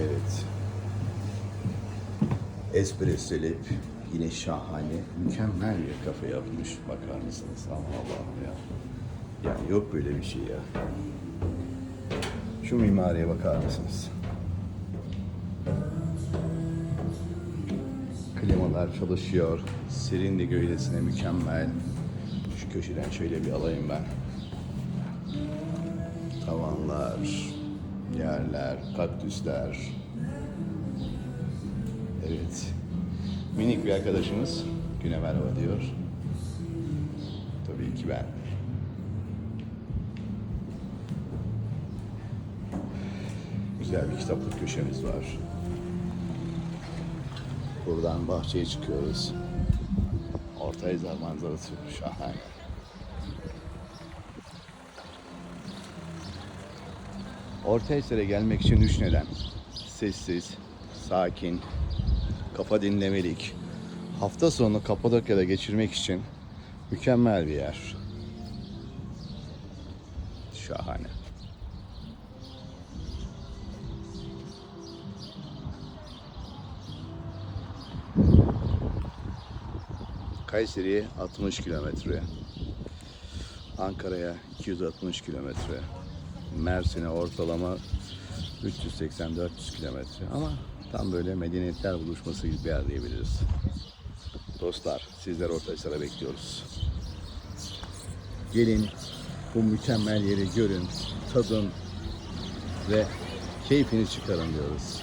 Evet. Espressoli yine şahane, mükemmel bir kafe yapmış. Bakar mısınız? Aman Allah'ım ya. Yani yok böyle bir şey ya. Şu mimariye bakar mısınız? Klimalar çalışıyor. Serinli gölgesine mükemmel. Şu köşeden şöyle bir alayım ben. Tavanlar, yerler, kaktüsler. Evet. Minik bir arkadaşımız güne merhaba diyor. Tabii ki ben. Güzel bir kitaplık köşemiz var. Buradan bahçeye çıkıyoruz. Ortaizar manzarası şahane. Ortaizar'a gelmek için üç neden. Sessiz, sakin, kafa dinlemelik. Hafta sonu Kapadokya'da geçirmek için mükemmel bir yer. Şahane. Kayseri'ye 60 kilometre. Ankara'ya 260 kilometre. Mersin'e ortalama 380-400 kilometre. Ama tam böyle medeniyetler buluşması gibi bir yer diyebiliriz. Dostlar, sizler Ortaçlar'a bekliyoruz. Gelin, bu mükemmel yeri görün, tadın ve keyfini çıkarın diyoruz.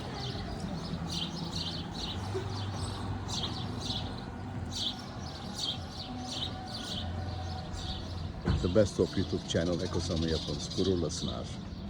The Best of YouTube channel Ekosam'ı yapınız. Gururla sınar.